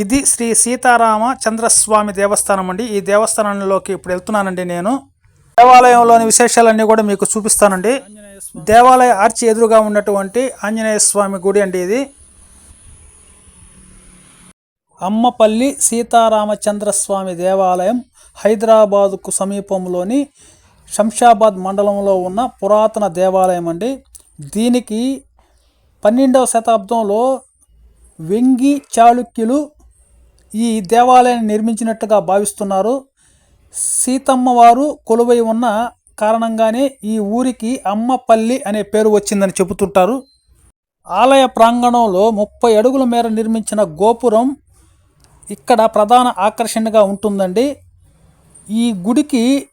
ఇది శ్రీ సీతారామ చంద్రస్వామి దేవస్థానం అండి. ఈ దేవస్థానంలోకి ఇప్పుడు వెళ్తున్నానండి నేను. దేవాలయంలోని విశేషాలన్నీ కూడా మీకు చూపిస్తానండి. దేవాలయ ఆర్చి ఎదురుగా ఉన్నటువంటి ఆంజనేయ స్వామి గుడి అండి ఇది. అమ్మపల్లి సీతారామచంద్రస్వామి దేవాలయం హైదరాబాదుకు సమీపంలోని శంషాబాద్ మండలంలో ఉన్న పురాతన దేవాలయం అండి. దీనికి పన్నెండవ శతాబ్దంలో వెంగి చాళుక్యులు ఈ దేవాలయాన్ని నిర్మించినట్టుగా భావిస్తున్నారు. సీతమ్మవారు కొలువై ఉన్న కారణంగానే ఈ ఊరికి అమ్మపల్లి అనే పేరు వచ్చిందని చెబుతుంటారు. ఆలయ ప్రాంగణంలో ముప్పై అడుగుల మేర నిర్మించిన గోపురం ఇక్కడ ప్రధాన ఆకర్షణగా ఉంటుందండి. ఈ గుడికి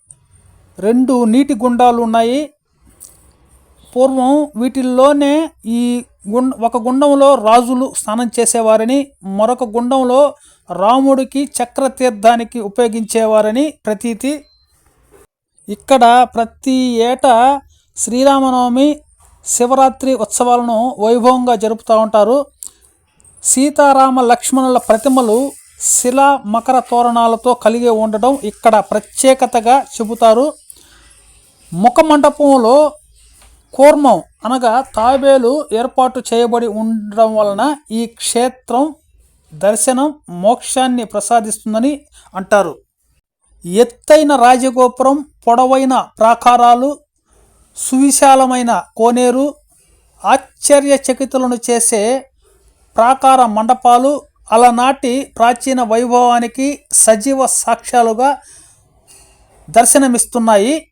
రెండు నీటి గుండాలు ఉన్నాయి. పూర్వం వీటిల్లోనే ఈ గుండ ఒక గుండంలో రాజులు స్నానం చేసేవారని మరొక గుండంలో రాముడికి చక్రతీర్థానికి ఉపయోగించేవారని ప్రతీతి. ఇక్కడ ప్రతి ఏటా శ్రీరామనవమి శివరాత్రి ఉత్సవాలను వైభవంగా జరుపుతూ ఉంటారు. సీతారామ లక్ష్మణుల ప్రతిమలు శిలా మకర తోరణాలతో కలిగి ఉండడం ఇక్కడ ప్రత్యేకతగా చెబుతారు. ముఖమండపంలో కూర్మం అనగా తాబేలు ఏర్పాటు చేయబడి ఉండడం వలన ఈ క్షేత్రం దర్శనం మోక్షాన్ని ప్రసాదిస్తుందని అంటారు. ఎత్తైన రాజగోపురం పొడవైన ప్రాకారాలు సువిశాలమైన కోనేరు ఆశ్చర్యచకితులను చేసే ప్రాకార మండపాలు అలనాటి ప్రాచీన వైభవానికి సజీవ సాక్ష్యాలుగా దర్శనమిస్తున్నాయి.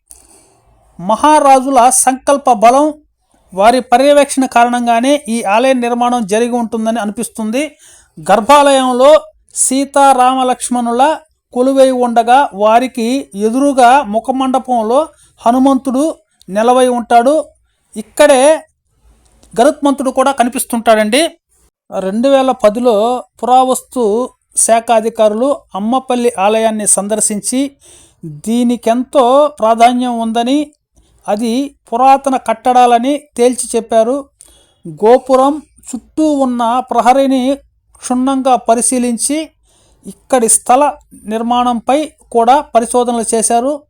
మహారాజుల సంకల్ప బలం వారి పర్యవేక్షణ కారణంగానే ఈ ఆలయ నిర్మాణం జరిగి ఉంటుందని అనిపిస్తుంది. గర్భాలయంలో సీతారామలక్ష్మణుల కొలువై ఉండగా వారికి ఎదురుగా ముఖమండపంలో హనుమంతుడు నిలవై ఉంటాడు. ఇక్కడే గరుత్మంతుడు కూడా కనిపిస్తుంటాడండి. రెండు వేల పదిలో పురావస్తు శాఖ అధికారులు అమ్మపల్లి ఆలయాన్ని సందర్శించి దీనికెంతో ప్రాధాన్యం ఉందని అది పురాతన కట్టడాలని తేల్చి చెప్పారు. గోపురం చుట్టూ ఉన్న ప్రహరిని క్షుణ్ణంగా పరిశీలించి ఇక్కడి స్థల నిర్మాణంపై కూడా పరిశోధనలు చేశారు.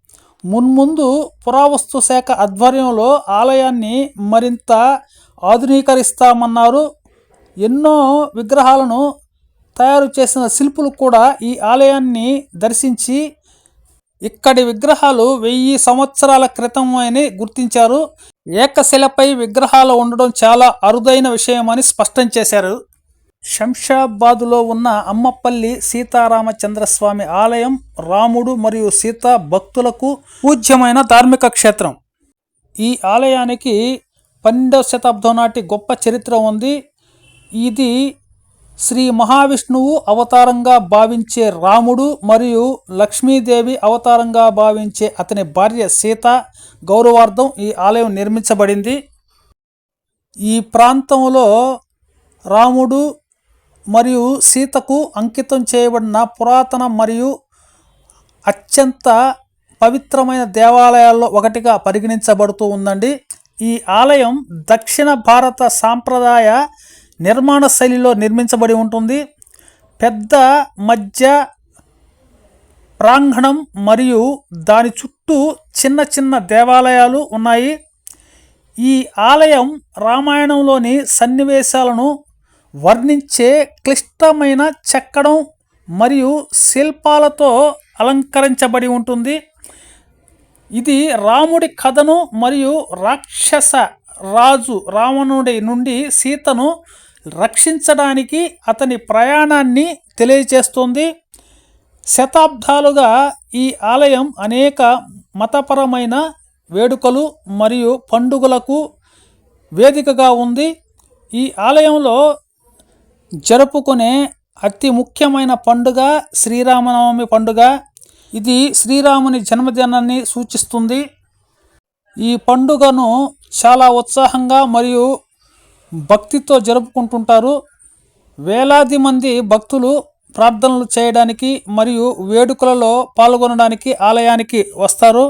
మున్ముందు పురావస్తు శాఖ ఆధ్వర్యంలో ఆలయాన్ని మరింత ఆధునీకరిస్తామన్నారు. ఎన్నో విగ్రహాలను తయారు చేసిన శిల్పులు కూడా ఈ ఆలయాన్ని దర్శించి ఇక్కడి విగ్రహాలు వెయ్యి సంవత్సరాల క్రితం అని గుర్తించారు. ఏకశిలపై విగ్రహాలు ఉండడం చాలా అరుదైన విషయమని స్పష్టం చేశారు. శంషాబాదులో ఉన్న అమ్మపల్లి సీతారామచంద్రస్వామి ఆలయం రాముడు మరియు సీత భక్తులకు పూజ్యమైన ధార్మిక క్షేత్రం. ఈ ఆలయానికి పన్నెండవ శతాబ్దం నాటి గొప్ప చరిత్ర ఉంది. ఇది శ్రీ మహావిష్ణువు అవతారంగా భావించే రాముడు మరియు లక్ష్మీదేవి అవతారంగా భావించే అతని భార్య సీత గౌరవార్థం ఈ ఆలయం నిర్మించబడింది. ఈ ప్రాంతంలో రాముడు మరియు సీతకు అంకితం చేయబడిన పురాతన మరియు అత్యంత పవిత్రమైన దేవాలయాల్లో ఒకటిగా పరిగణించబడుతూ ఉందండి. ఈ ఆలయం దక్షిణ భారత సాంప్రదాయ నిర్మాణ శైలిలో నిర్మించబడి ఉంటుంది. పెద్ద మధ్య ప్రాంగణం మరియు దాని చుట్టూ చిన్న చిన్న దేవాలయాలు ఉన్నాయి. ఈ ఆలయం రామాయణంలోని సన్నివేశాలను వర్ణించే క్లిష్టమైన చెక్కడం మరియు శిల్పాలతో అలంకరించబడి ఉంటుంది. ఇది రాముడి కథను మరియు రాక్షస రాజు రావణుడి నుండి సీతను రక్షించడానికి అతని ప్రయాణాన్ని తెలియజేస్తుంది. శతాబ్దాలుగా ఈ ఆలయం అనేక మతపరమైన వేడుకలు మరియు పండుగలకు వేదికగా ఉంది. ఈ ఆలయంలో జరుపుకునే అతి ముఖ్యమైన పండుగ శ్రీరామనవమి పండుగ. ఇది శ్రీరాముని జన్మదినాన్ని సూచిస్తుంది. ఈ పండుగను చాలా ఉత్సాహంగా మరియు భక్తితో జరుపుకుంటుంటారు. వేలాది మంది భక్తులు ప్రార్థనలు చేయడానికి మరియు వేడుకలలో పాల్గొనడానికి ఆలయానికి వస్తారు.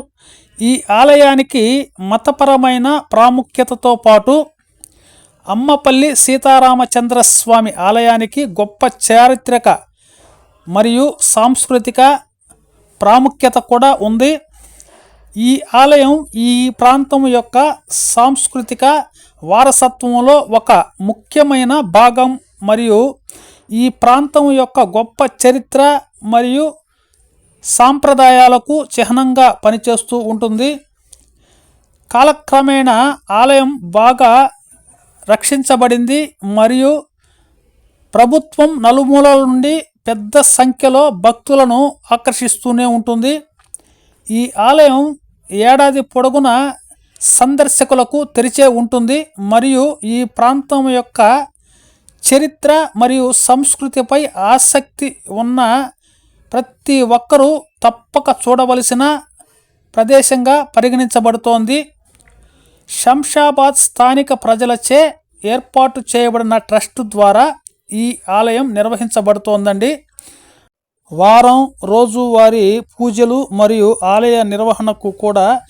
ఈ ఆలయానికి మతపరమైన ప్రాముఖ్యతతో పాటు అమ్మపల్లి సీతారామచంద్ర స్వామి ఆలయానికి గొప్ప చారిత్రక మరియు సాంస్కృతిక ప్రాముఖ్యత కూడా ఉంది. ఈ ఆలయం ఈ ప్రాంతం యొక్క సాంస్కృతిక వారసత్వంలో ఒక ముఖ్యమైన భాగం మరియు ఈ ప్రాంతం యొక్క గొప్ప చరిత్ర మరియు సాంప్రదాయాలకు చిహ్నంగా పనిచేస్తూ ఉంటుంది. కాలక్రమేణా ఆలయం బాగా రక్షించబడింది మరియు ప్రభుత్వం నలుమూలల నుండి పెద్ద సంఖ్యలో భక్తులను ఆకర్షిస్తూనే ఉంటుంది. ఈ ఆలయం ఏడాది పొడవునా సందర్శకులకు తెరిచే ఉంటుంది మరియు ఈ ప్రాంతం యొక్క చరిత్ర మరియు సంస్కృతిపై ఆసక్తి ఉన్న ప్రతి ఒక్కరూ తప్పక చూడవలసిన ప్రదేశంగా పరిగణించబడుతోంది. శంషాబాద్ స్థానిక ప్రజలచే ఏర్పాటు చేయబడిన ట్రస్ట్ ద్వారా ఈ ఆలయం నిర్వహించబడుతోందండి. వారం రోజువారీ పూజలు మరియు ఆలయ నిర్వహణకు కూడా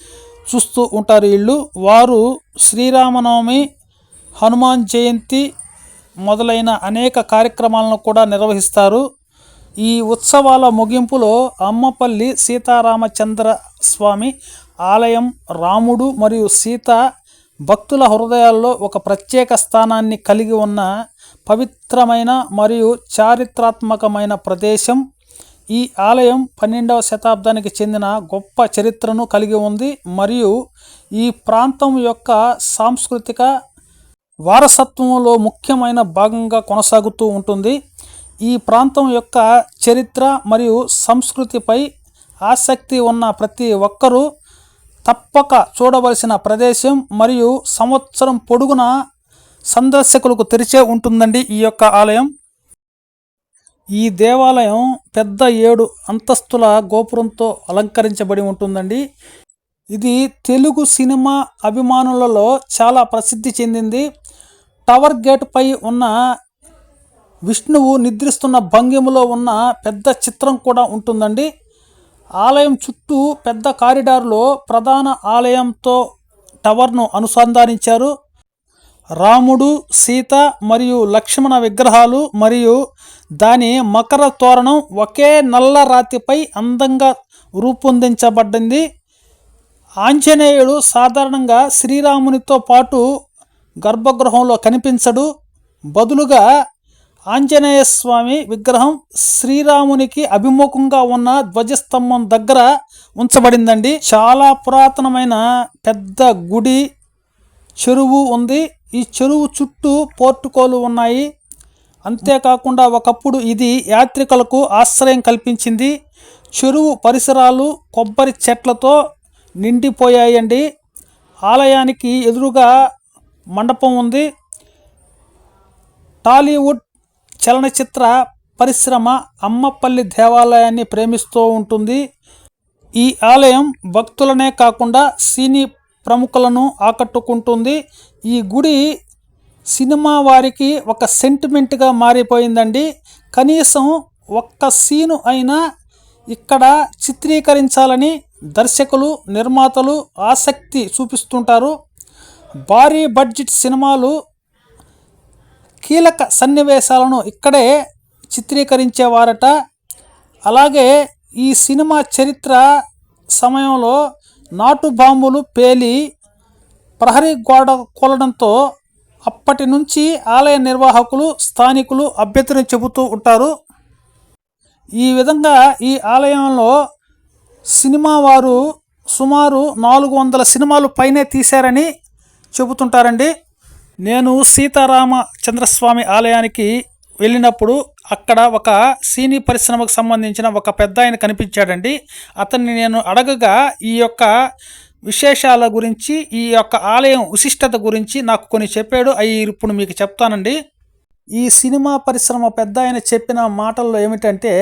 చూస్తూ ఉంటారు వీళ్ళు. వారు శ్రీరామనవమి హనుమాన్ జయంతి మొదలైన అనేక కార్యక్రమాలను కూడా నిర్వహిస్తారు. ఈ ఉత్సవాల ముగింపులో అమ్మపల్లి సీతారామచంద్ర స్వామి ఆలయం రాముడు మరియు సీత భక్తుల హృదయాల్లో ఒక ప్రత్యేక స్థానాన్ని కలిగి ఉన్న పవిత్రమైన మరియు చారిత్రాత్మకమైన ప్రదేశం. ఈ ఆలయం పన్నెండవ శతాబ్దానికి చెందిన గొప్ప చరిత్రను కలిగి ఉంది మరియు ఈ ప్రాంతం యొక్క సాంస్కృతిక వారసత్వంలో ముఖ్యమైన భాగంగా కొనసాగుతూ ఉంటుంది. ఈ ప్రాంతం యొక్క చరిత్ర మరియు సంస్కృతిపై ఆసక్తి ఉన్న ప్రతి ఒక్కరూ తప్పక చూడవలసిన ప్రదేశం మరియు సంవత్సరం పొడుగున సందర్శకులకు తెరిచే ఉంటుందండి ఈ యొక్క ఆలయం. ఈ దేవాలయం పెద్ద ఏడు అంతస్తుల గోపురంతో అలంకరించబడి ఉంటుందండి. ఇది తెలుగు సినిమా అభిమానులలో చాలా ప్రసిద్ధి చెందింది. టవర్ గేట్పై ఉన్న విష్ణువు నిద్రిస్తున్న భంగిమలో ఉన్న పెద్ద చిత్రం కూడా ఉంటుందండి. ఆలయం చుట్టూ పెద్ద కారిడార్లో ప్రధాన ఆలయంతో టవర్ను అనుసంధానించారు. రాముడు సీత మరియు లక్ష్మణ విగ్రహాలు మరియు దాని మకర తోరణం ఒకే నల్ల రాతిపై అందంగా రూపొందించబడింది. ఆంజనేయుడు సాధారణంగా శ్రీరామునితో పాటు గర్భగృహంలో కనిపించడు. బదులుగా ఆంజనేయ స్వామి విగ్రహం శ్రీరామునికి అభిముఖంగా ఉన్న ధ్వజస్తంభం దగ్గర ఉంచబడిందండి. చాలా పురాతనమైన పెద్ద గుడి చెరువు ఉంది. ఈ చెరువు చుట్టూ పోర్టుకోలు ఉన్నాయి. అంతేకాకుండా ఒకప్పుడు ఇది యాత్రికులకు ఆశ్రయం కల్పించింది. చెరువు పరిసరాలు కొబ్బరి చెట్లతో నిండిపోయాయండి. ఆలయానికి ఎదురుగా మండపం ఉంది. టాలీవుడ్ చలనచిత్ర పరిశ్రమ అమ్మపల్లి దేవాలయాన్ని ప్రేమిస్తూ ఉంటుంది. ఈ ఆలయం భక్తులనే కాకుండా సినీ ప్రముఖులను ఆకట్టుకుంటుంది. ఈ గుడి సినిమా వారికి ఒక సెంటిమెంట్గా మారిపోయిందండి. కనీసం ఒక్క సీను అయినా ఇక్కడ చిత్రీకరించాలని దర్శకులు నిర్మాతలు ఆసక్తి చూపిస్తుంటారు. భారీ బడ్జెట్ సినిమాలు కీలక సన్నివేశాలను ఇక్కడే చిత్రీకరించేవారట. అలాగే ఈ సినిమా చరిత్ర సమయంలో నాటు బాంబులు పేలి ప్రహరీ గోడ కూలడంతో అప్పటి నుంచి ఆలయ నిర్వాహకులు స్థానికులు అభ్యర్థన చెబుతూ ఉంటారు. ఈ విధంగా ఈ ఆలయంలో సినిమా వారు సుమారు నాలుగు వందల సినిమాలు పైనే తీశారని చెబుతుంటారండి. నేను సీతారామ చంద్రస్వామి ఆలయానికి వెళ్ళినప్పుడు అక్కడ ఒక సీనీ పరిశ్రమకు సంబంధించిన ఒక పెద్ద ఆయన కనిపించాడండి. అతన్ని నేను అడగగా ఈ యొక్క విశేషాల గురించి ఈ యొక్క ఆలయం విశిష్టత గురించి నాకు కొన్ని చెప్పాడు. అవి ఇప్పుడు మీకు చెప్తానండి. ఈ సినిమా పరిశ్రమ పెద్ద ఆయన చెప్పిన మాటల్లో ఏమిటంటే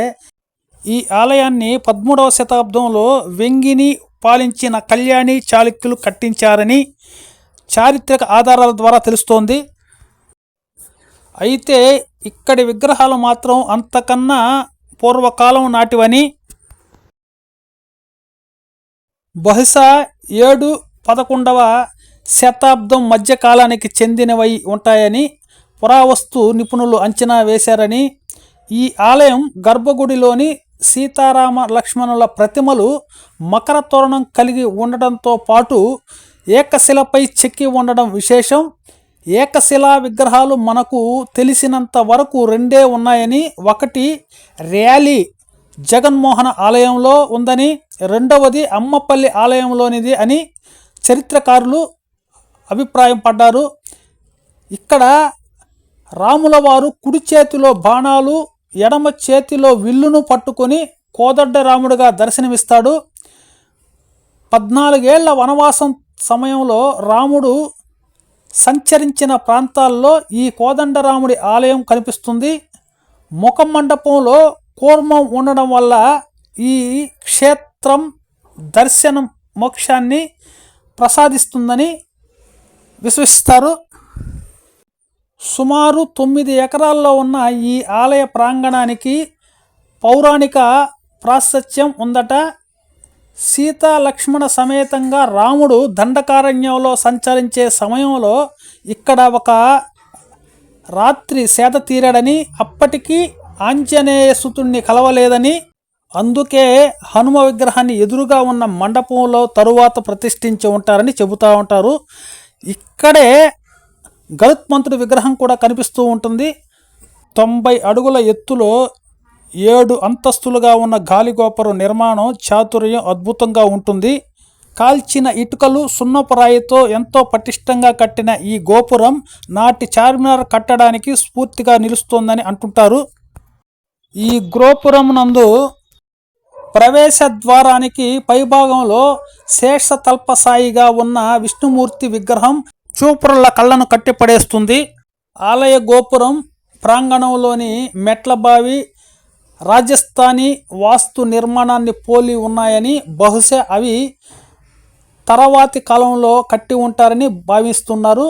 ఈ ఆలయాన్ని పదమూడవ శతాబ్దంలో వెంగిని పాలించిన కళ్యాణి చాళుక్యులు కట్టించారని చారిత్రక ఆధారాల ద్వారా తెలుస్తోంది. అయితే ఇక్కడి విగ్రహాలు మాత్రం అంతకన్నా పూర్వకాలం నాటివని. బహుశా ఏడు పదకొండవ శతాబ్దం మధ్యకాలానికి చెందినవై ఉంటాయని పురావస్తు నిపుణులు అంచనా వేశారని. ఈ ఆలయం గర్భగుడిలోని సీతారామ లక్ష్మణుల ప్రతిమలు మకర తోరణం కలిగి ఉండడంతో పాటు ఏకశిలపై చెక్కి ఉండడం విశేషం. ఏకశిలా విగ్రహాలు మనకు తెలిసినంత వరకు రెండే ఉన్నాయని ఒకటి ర్యాలీ జగన్మోహన ఆలయంలో ఉందని రెండవది అమ్మపల్లి ఆలయంలోనిది అని చరిత్రకారులు అభిప్రాయం పడ్డారు. ఇక్కడ రాముల వారు కుడి చేతిలో బాణాలు ఎడమ చేతిలో విల్లును పట్టుకొని కోదడ్డ రాముడిగా దర్శనమిస్తాడు. పద్నాలుగేళ్ళ వనవాసం సమయంలో రాముడు సంచరించిన ప్రాంతాల్లో ఈ కోదండరాముడి ఆలయం కనిపిస్తుంది. ముఖ మండపంలో కూర్మం ఉండడం వల్ల ఈ క్షేత్రం దర్శనం మోక్షాన్ని ప్రసాదిస్తుందని విశ్వసిస్తారు. సుమారు తొమ్మిది ఎకరాల్లో ఉన్న ఈ ఆలయ ప్రాంగణానికి పౌరాణిక ప్రాశస్త్యం ఉందట. సీతా లక్ష్మణ సమేతంగా రాముడు దండకారణ్యంలో సంచరించే సమయంలో ఇక్కడ ఒక రాత్రి సేద తీరాడని అప్పటికీ ఆంజనేయ సుతుణ్ణి కలవలేదని అందుకే హనుమ విగ్రహాన్ని ఎదురుగా ఉన్న మండపంలో తరువాత ప్రతిష్ఠించి ఉంటారని చెబుతూ ఉంటారు. ఇక్కడే గరుత్మంతుడి విగ్రహం కూడా కనిపిస్తూ ఉంటుంది. తొంభై అడుగుల ఎత్తులో ఏడు అంతస్తులుగా ఉన్న గాలిగోపురం నిర్మాణం చాతుర్యం అద్భుతంగా ఉంటుంది. కాల్చిన ఇటుకలు సున్నపురాయితో ఎంతో పటిష్టంగా కట్టిన ఈ గోపురం నాటి చార్మినార్ కట్టడానికి స్ఫూర్తిగా నిలుస్తోందని అంటుంటారు. ఈ గోపురం నందు ప్రవేశ ద్వారానికి పైభాగంలో శేషతల్పసాయిగా ఉన్న విష్ణుమూర్తి విగ్రహం చూపురుల కళ్ళను కట్టిపడేస్తుంది. ఆలయ గోపురం ప్రాంగణంలోని మెట్ల బావి రాజస్థానీ వాస్తు నిర్మాణాన్ని పోలి ఉన్నాయని బహుశా అవి తర్వాతి కాలంలో కట్టి ఉంటారని భావిస్తున్నారు.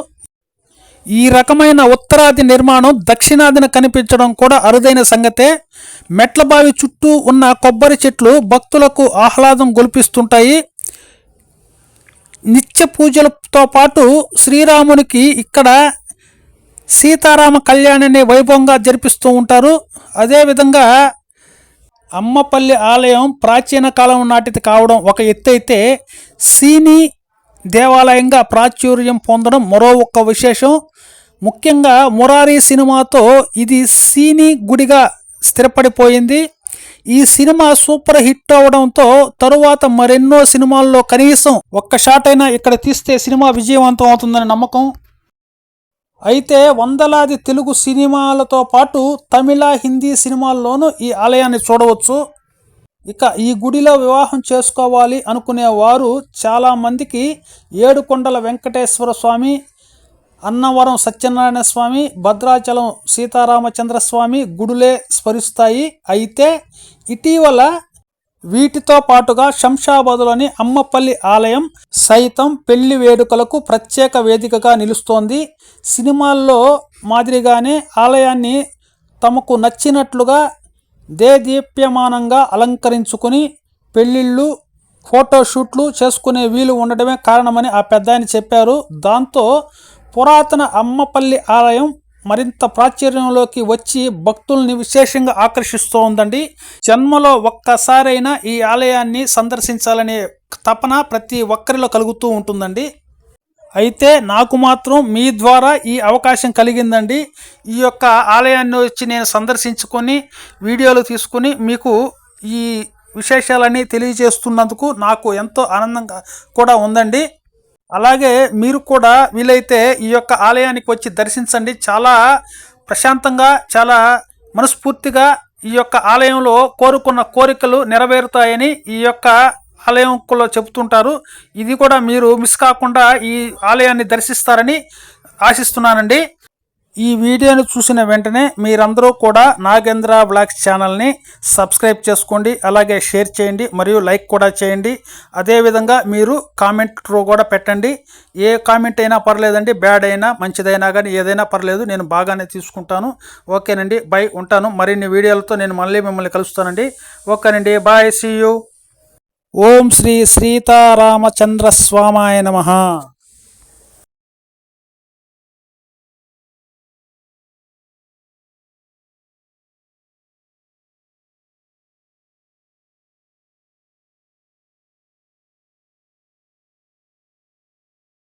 ఈ రకమైన ఉత్తరాది నిర్మాణం దక్షిణాదిన కనిపించడం కూడా అరుదైన సంగతే. మెట్లబావి చుట్టూ ఉన్న కొబ్బరి చెట్లు భక్తులకు ఆహ్లాదం గొలిపిస్తుంటాయి. నిత్య పూజలతో పాటు శ్రీరామునికి ఇక్కడ సీతారామ కళ్యాణాన్ని వైభవంగా జరిపిస్తూ ఉంటారు. అదేవిధంగా అమ్మపల్లి ఆలయం ప్రాచీన కాలం నాటిది కావడం ఒక ఎత్తు అయితే సీని దేవాలయంగా ప్రాచుర్యం పొందడం మరో ఒక్క విశేషం. ముఖ్యంగా మురారి సినిమాతో ఇది సీని గుడిగా స్థిరపడిపోయింది. ఈ సినిమా సూపర్ హిట్ అవడంతో తరువాత మరెన్నో సినిమాల్లో కనీసం ఒక్క షాట్ అయినా ఇక్కడ తీస్తే సినిమా విజయవంతం అవుతుందని నమ్మకం. అయితే వందలాది తెలుగు సినిమాలతో పాటు తమిళ హిందీ సినిమాల్లోనూ ఈ ఆలయాన్ని చూడవచ్చు. ఇక ఈ గుడిలో వివాహం చేసుకోవాలి అనుకునే వారు చాలామందికి ఏడుకొండల వెంకటేశ్వర స్వామి అన్నవరం సత్యనారాయణ స్వామి భద్రాచలం సీతారామచంద్ర స్వామి గుడులే స్మరిస్తాయి. అయితే ఇటీవల వీటితో పాటుగా శంషాబాదులోని అమ్మపల్లి ఆలయం సైతం పెళ్ళి వేడుకలకు ప్రత్యేక వేదికగా నిలుస్తోంది. సినిమాల్లో మాదిరిగానే ఆలయాన్ని తమకు నచ్చినట్లుగా దేదీప్యమానంగా అలంకరించుకుని పెళ్ళిళ్ళు ఫోటోషూట్లు చేసుకునే వీలు ఉండడమే కారణమని ఆ పెద్ద చెప్పారు. దాంతో పురాతన అమ్మపల్లి ఆలయం మరింత ప్రాచుర్యంలోకి వచ్చి భక్తుల్ని విశేషంగా ఆకర్షిస్తూ ఉందండి. జన్మలో ఒక్కసారైనా ఈ ఆలయాన్ని సందర్శించాలనే తపన ప్రతి ఒక్కరిలో కలుగుతూ ఉంటుందండి. అయితే నాకు మాత్రం మీ ద్వారా ఈ అవకాశం కలిగిందండి. ఈ యొక్క ఆలయాన్ని వచ్చి నేను సందర్శించుకొని వీడియోలు తీసుకుని మీకు ఈ విశేషాలన్నీ తెలియజేస్తున్నందుకు నాకు ఎంతో ఆనందంగా కూడా ఉందండి. అలాగే మీరు కూడా వీలైతే ఈ యొక్క ఆలయానికి వచ్చి దర్శించండి. చాలా ప్రశాంతంగా చాలా మనస్ఫూర్తిగా ఈ యొక్క ఆలయంలో కోరుకున్న కోరికలు నెరవేరుతాయని ఈ యొక్క ఆలయంలో చెబుతుంటారు. ఇది కూడా మీరు మిస్ కాకుండా ఈ ఆలయాన్ని దర్శిస్తారని ఆశిస్తున్నానండి. ఈ వీడియోను చూసిన వెంటనే మీరందరూ కూడా నాగేంద్ర బ్లాగ్స్ ఛానల్ని సబ్స్క్రైబ్ చేసుకోండి అలాగే షేర్ చేయండి మరియు లైక్ కూడా చేయండి. అదేవిధంగా మీరు కామెంట్ కూడా పెట్టండి. ఏ కామెంట్ అయినా పర్లేదండి బ్యాడ్ అయినా మంచిదైనా కానీ ఏదైనా పర్లేదు నేను బాగానే తీసుకుంటాను. ఓకేనండి బై ఉంటాను. మరిన్ని వీడియోలతో నేను మళ్ళీ మిమ్మల్ని కలుస్తానండి. ఓకేనండి bye see you Om Shri Sitaramachandra స్వామాయ నమ.